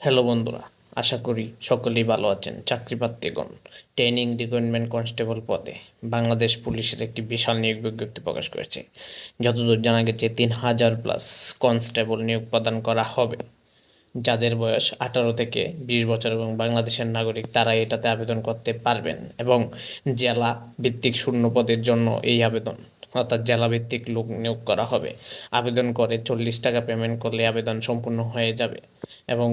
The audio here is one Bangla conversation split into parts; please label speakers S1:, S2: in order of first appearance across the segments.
S1: হ্যালো বন্ধুরা, আশা করি সকলেই ভালো আছেন চাকরি প্রার্থীগণ ট্রেনিং রিক্রুটমেন্ট কনস্টেবল পদে। বাংলাদেশ পুলিশের একটি বিশাল নিয়োগ বিজ্ঞপ্তি প্রকাশ করেছে, যতদূর জানা গেছে তিন হাজার প্লাস কনস্টেবল নিয়োগ প্রদান করা হবে। যাদের বয়স আঠারো থেকে বিশ বছর এবং বাংলাদেশের নাগরিক তারা এটাতে আবেদন করতে পারবেন এবং জেলা ভিত্তিক শূন্য পদের জন্য এই আবেদন অর্থাৎ জেলাভিত্তিক লোক নিয়োগ করা হবে। আবেদন করে চল্লিশ টাকা পেমেন্ট করলে আবেদন সম্পূর্ণ হয়ে যাবে। এবং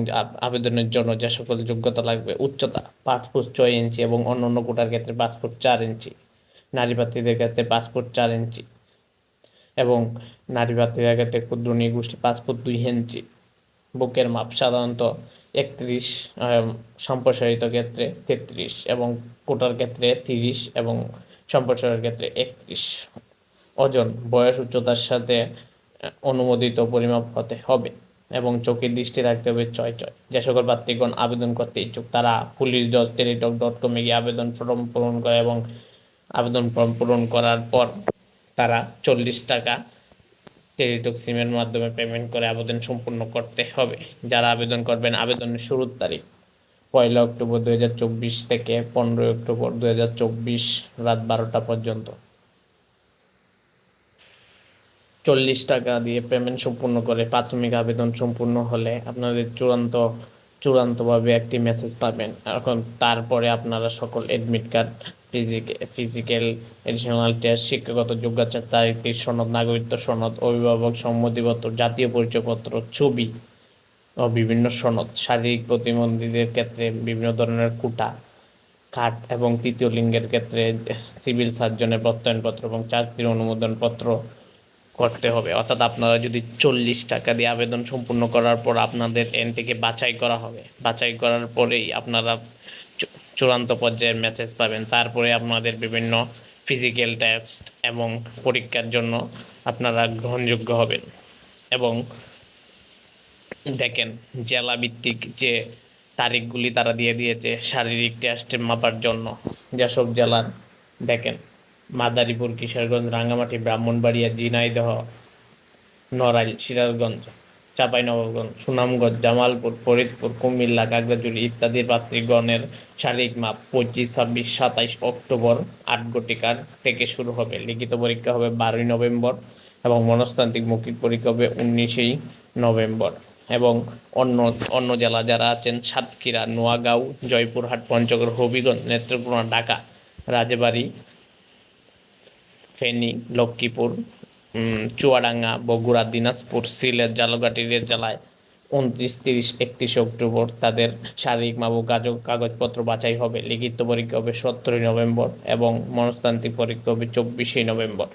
S1: আবেদনের জন্য যে সকল যোগ্যতা লাগবে, উচ্চতা পাঁচ ফুট ছয় ইঞ্চি এবং অন্য অন্য কোটার ক্ষেত্রে পাঁচ ফুট চার ইঞ্চি, নারী প্রার্থীদের ক্ষেত্রে পাঁচ ফুট চার ইঞ্চি এবং নারী প্রার্থীদের ক্ষেত্রে ক্ষুদ্র নিগোষ্ঠী পাঁচ ফুট দুই ইঞ্চি, বুকের মাপ সাধারণত একত্রিশ সম্প্রসারিত ক্ষেত্রে তেত্রিশ এবং কোটার ক্ষেত্রে তিরিশ এবং সম্প্রসারের ক্ষেত্রে একত্রিশ। ওজন, বয়স, উচ্চতার সাথে অনুমোদিত পরিমাপ হতে হবে। এবং চোখের দৃষ্টি রাখতে হবে ছয় ছয় যে সকল প্রার্থীগণ আবেদন করতে ইচ্ছুক, তারা পুলিশ ডট টেলিটক ডট কমে গিয়ে আবেদন ফর্ম পূরণ করে এবং আবেদন ফর্ম পূরণ করার পর তারা চল্লিশ টাকা টেলিটক সিমের মাধ্যমে পেমেন্ট করে আবেদন সম্পূর্ণ করতে হবে। যারা আবেদন করবেন, আবেদনের শুরুর তারিখ পয়লা অক্টোবর দু হাজার চব্বিশ থেকে পনেরোই অক্টোবর দু হাজার চব্বিশ রাত বারোটা পর্যন্ত। চল্লিশ টাকা দিয়ে পেমেন্ট সম্পূর্ণ করে, প্রাথমিক আবেদন সম্পূর্ণ হলে আপনাদের চূড়ান্ত, চূড়ান্তভাবে একটি মেসেজ পাবেন। এখন তারপরে আপনারা সকল admit card physical additional test শিক্ষাগত যোগ্যতা চারিত্রিক সনদ, নাগরিকত্ব সনদ, অভিভাবক, সম্মতিপত্র, জাতীয় পরিচয়পত্র, ছবি ও বিভিন্ন সনদ, শারীরিক প্রতিবন্ধীদের ক্ষেত্রে বিভিন্ন ধরনের কুটা কার্ড এবং তৃতীয় লিঙ্গের ক্ষেত্রে সিভিল সার্জনের প্রত্যয়নপত্র এবং চাকরির অনুমোদনপত্র করতে হবে। অর্থাৎ আপনারা যদি চল্লিশ টাকা দিয়ে আবেদন সম্পূর্ণ করার পর আপনাদের এন থেকে বাছাই করা হবে। বাছাই করার পরেই আপনারা চূড়ান্ত পর্যায়ের মেসেজ পাবেন। তারপরে আপনাদের বিভিন্ন ফিজিক্যাল টেস্ট এবং পরীক্ষার জন্য আপনারা গ্রহণযোগ্য হবেন। এবং দেখেন জেলা ভিত্তিক যে তারিখগুলি তারা দিয়ে দিয়েছে, শারীরিক টেস্ট মাপার জন্য যেসব জেলার, দেখেন মাদারীপুর, কিশোরগঞ্জ, রাঙ্গামাটি, ব্রাহ্মণবাড়িয়া, ঝিনাইদহ, নড়াইল, সিরাজগঞ্জ, চাঁপাইনবাবগঞ্জ, সুনামগঞ্জ, জামালপুর, ফরিদপুর, কুমিল্লা কাকড়াঝুড়ি ইত্যাদি প্রার্থীগণের শারীরিক মাপ পঁচিশ, ছাব্বিশ, সাতাইশ অক্টোবর আট গটিকার থেকে শুরু হবে। লিখিত পরীক্ষা হবে বারোই নভেম্বর এবং মনস্তান্ত্রিক মৌখিক পরীক্ষা হবে উনিশেই নভেম্বর এবং অন্য অন্য জেলা যারা আছেন, সাতক্ষীরা, নোয়াগাঁও, জয়পুরহাট, পঞ্চগড়, হবিগঞ্জ, নেত্রকোনা, ঢাকা, রাজবাড়ী ফেনী, লক্ষ্মীপুর চুয়াডাঙ্গা, বগুড়া, দিনাজপুর, সিলেট জালগাটি জেলায় উনত্রিশ, তিরিশ, একত্রিশ অক্টোবর তাদের শারীরিক কাজ কাগজপত্র বাছাই হবে। লিখিত পরীক্ষা হবে সতেরোই নভেম্বর এবং মনস্তান্ত্রিক পরীক্ষা হবে চব্বিশে নভেম্বর।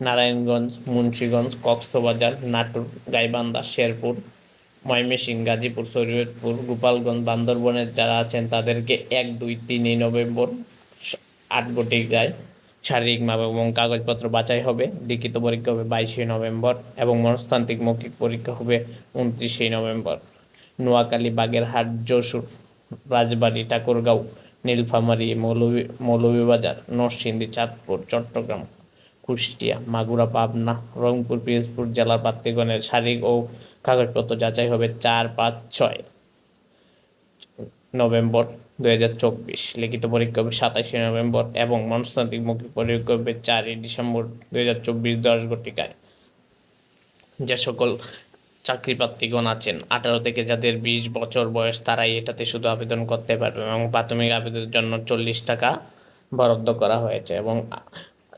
S1: নারায়ণগঞ্জ, মুন্সীগঞ্জ, কক্সবাজার, নাটোর, গাইবান্ধা, শেরপুর, ময়মনসিংহ, গাজীপুর, শরীয়তপুর, গোপালগঞ্জ, বান্দরবনের যারা আছেন তাদেরকে এক, দুই, তিনই নভেম্বর আট যায়। শারীরিক মাপ এবং কাগজপত্র বাছাই হবে। লিখিত পরীক্ষা হবে বাইশে নভেম্বর এবং মনস্তান্ত্রিক মৌখিক পরীক্ষা হবে উনত্রিশে নভেম্বর। নোয়াখালী, বাগেরহাট, যশোর, রাজবাড়ী, ঠাকুরগাঁও, নীলফামারী, মৌলভী, মৌলভীবাজার, নরসিংদী, চাঁদপুর, চট্টগ্রাম, কুষ্টিয়া, মাগুরা, পাবনা, রংপুর, পিরোজপুর জেলার প্রার্থীগণের শারীরিক ও কাগজপত্র যাচাই হবে চার পাঁচ ছয়। নভেম্বর দুই হাজার চব্বিশ, লিখিত পরীক্ষা হবে সাতাশে নভেম্বর এবং মনস্তান্ত্রিক মৌখিক পরীক্ষা হবে চারই ডিসেম্বর দুই হাজার চব্বিশ দশ ঘটিকায়। যে সকল চাকরি প্রার্থীগণ আছেন, আঠারো থেকে যাদের বিশ বছর বয়স, তারাই এটাতে শুধু আবেদন করতে পারবে এবং প্রাথমিক আবেদনের জন্য চল্লিশ টাকা বরাদ্দ করা হয়েছে এবং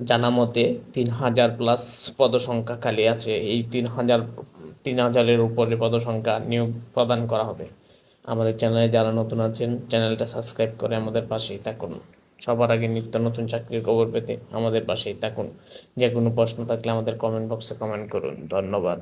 S1: জানা মতে তিন হাজার প্লাস পদসংখ্যা খালি আছে, এই তিন হাজার, তিন হাজারের উপরে পদসংখ্যা নিয়োগ প্রদান করা হবে। আমাদের চ্যানেলে যারা নতুন আছেন, চ্যানেলটা সাবস্ক্রাইব করে আমাদের পাশেই থাকুন। সবার আগে নিত্য নতুন চাকরির খবর পেতে আমাদের পাশেই থাকুন। যে কোনো প্রশ্ন থাকলে আমাদের কমেন্ট বক্সে কমেন্ট করুন। ধন্যবাদ।